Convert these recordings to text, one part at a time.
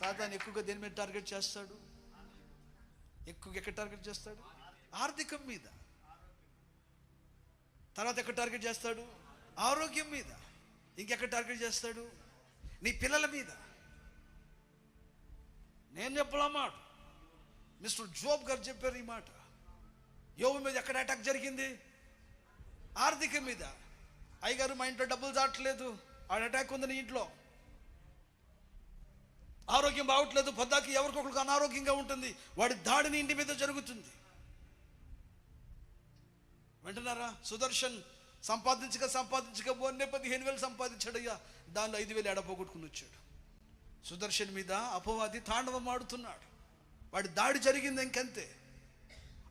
సాధారణ ఎక్కువగా దేని మీద టార్గెట్ చేస్తాడు? ఎక్కువగా ఎక్కడ టార్గెట్ చేస్తాడు? ఆర్థికం మీద. తర్వాత ఎక్కడ టార్గెట్ చేస్తాడు? ఆరోగ్యం మీద. ఇంకెక్కడ టార్గెట్ చేస్తాడు? నీ పిల్లల మీద. నేను చెప్పలా మాట. మిస్టర్ జోబ్ గారు చెప్పారు ఈ మాట. యోగు మీద ఎక్కడ అటాక్ జరిగింది? ఆర్థిక మీద. అయ్యగారు మా ఇంట్లో డబ్బులు దాటలేదు. ఆడ అటాక్ ఉంది నీ ఇంట్లో. ఆరోగ్యం బాగట్లేదు పొద్దాకి ఎవరికొకరికి అనారోగ్యంగా ఉంటుంది వాడి దాడిని ఇంటి మీద జరుగుతుంది. వింటున్నారా? సుదర్శన్ సంపాదించక సంపాదించక మొన్నే పదిహేను వేలు సంపాదించాడయ్యా. దానిలో ఐదు వేలు ఎడపోగొట్టుకుని వచ్చాడు. సుదర్శన్ మీద అపవాది తాండవం ఆడుతున్నాడు. వాడి దాడి జరిగింది ఇంకంతే.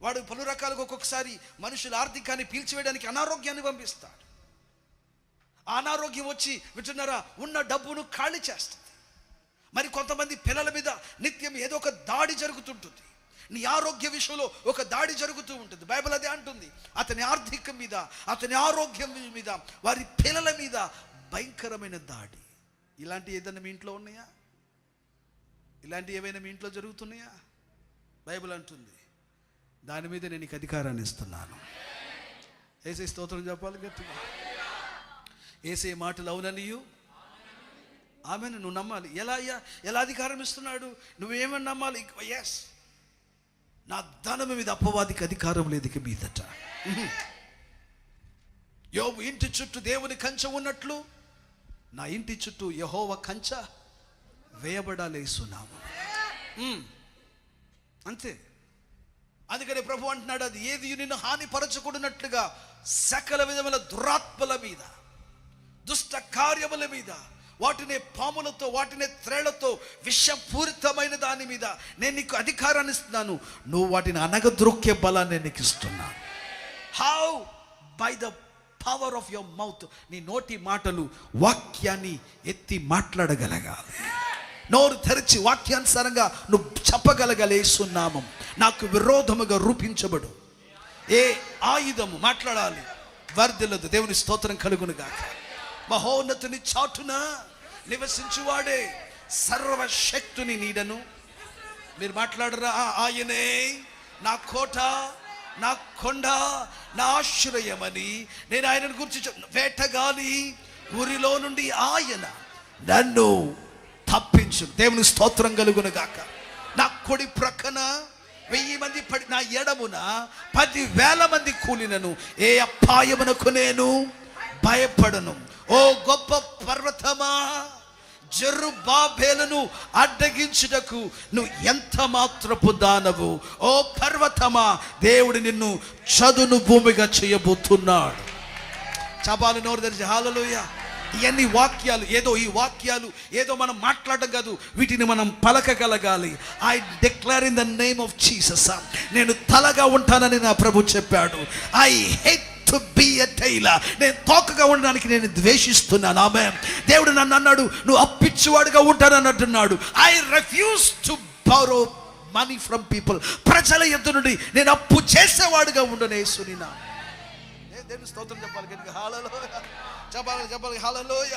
వాడు పలు రకాలుగా ఒక్కొక్కసారి మనుషుల ఆర్థికాన్ని పీల్చివేయడానికి అనారోగ్యాన్ని పంపిస్తాడు. అనారోగ్యం వచ్చి వింటున్నారా? ఉన్న డబ్బును ఖాళీ చేస్తాడు. మరి కొంతమంది పిల్లల మీద నిత్యం ఏదో ఒక దాడి జరుగుతుంటుంది. నీ ఆరోగ్య విషయంలో ఒక దాడి జరుగుతూ ఉంటుంది. బైబిల్ అదే అంటుంది. అతని ఆర్థికం మీద అతని ఆరోగ్యం మీద వారి పిల్లల మీద భయంకరమైన దాడి. ఇలాంటి ఏదైనా మీ ఇంట్లో ఉన్నాయా? ఇలాంటి ఏవైనా మీ ఇంట్లో జరుగుతున్నాయా? బైబిల్ అంటుంది. దాని మీద నేను నీకు అధికారాన్ని ఇస్తున్నాను. ఏసే స్తోత్రం చెప్పాలి గట్టిగా. ఏసే మాటలు అవుననియు. ఆమెను నువ్వు నమ్మాలి. ఎలా అయ్యా? ఎలా అధికారం ఇస్తున్నాడు? నువ్వేమని నమ్మాలి? ఎస్ నా ధనం మీద అపవాదికి అధికారం లేదు ఇక మీదట. యోబు ఇంటి చుట్టూ దేవుని కంచె ఉన్నట్లు నా ఇంటి చుట్టూ యహోవ కంచ వేయబడాలేసున్నాము అంతే. అందుకని ప్రభు అంటున్నాడు అది ఏది నిన్ను హానిపరచకూడనట్లుగా సకల విధముల దురాత్మల మీద దుష్ట కార్యముల మీద వాటిని పాములతో వాటిని త్రేళ్ళతో విషపూరితమైన దాని మీద నేను నీకు అధికారాన్ని ఇస్తున్నాను. నువ్వు వాటిని అనగద్రొక్కే బలాన్ని నేను నీకు ఇస్తున్నాను how by the power of your mouth నీ నోటి మాటలు వాక్యాన్ని ఎత్తి మాట్లాడగలగాలి. నోరు తెరిచి వాక్యానుసారంగా నువ్వు చెప్పగలగలేసున్నామం నాకు విరోధముగా రూపించబడు. ఏ ఆయుధము మాట్లాడాలి. వర్ధిల్లదు. దేవుని స్తోత్రం కలుగునుగాక. మహోన్నతుని చాటున నివసించువాడే సర్వశక్తుని నీడను. మీరు మాట్లాడరా? ఆయనే నా కోట నా కొండ నా ఆశ్రయమని నేను ఆయనను గురించి వేటగాలి ఊరిలో నుండి ఆయన నన్ను తప్పించు దేవుని స్తోత్రం కలుగును గాక. నా కొడి ప్రక్కన వెయ్యి మంది పడి నా ఎడమున పది వేల మంది కూలినను. ఏ అపాయమునకు నేను భయపడను. ఓ గొప్ప పర్వతమా! జర్రు బాబేలను అడ్డగించుటకు నువ్వు ఎంత మాత్రపు దానవు? ఓ పర్వతమా దేవుడు నిన్ను చదును భూమిగా చేయబోతున్నాడు. చపాలు నోరు తెరిచి హాలలోయ. ఇవన్నీ వాక్యాలు ఏదో ఈ వాక్యాలు ఏదో మనం మాట్లాడడం కాదు వీటిని మనం పలకగలగాలి. I declare in the name of Jesus నేను తలగా ఉంటానని నా ప్రభు చెప్పాడు. I hate to be a tailor నేను తోకగా ఉండడానికి నేను ద్వేషిస్తున్నాను. ఆమె దేవుడు నన్ను అన్నాడు నువ్వు అప్పిచ్చువాడుగా ఉంటానని అంటున్నాడు I refuse to borrow money from people ప్రజల ఎద్దు నుండి నేను అప్పు చేసేవాడుగా ఉండనే సునినా ఏ దేవుని స్తోత్రం చెప్పాలి. కనుక హాలలోయ. చెప్పాలి చెప్పాలి. హాలలోయ.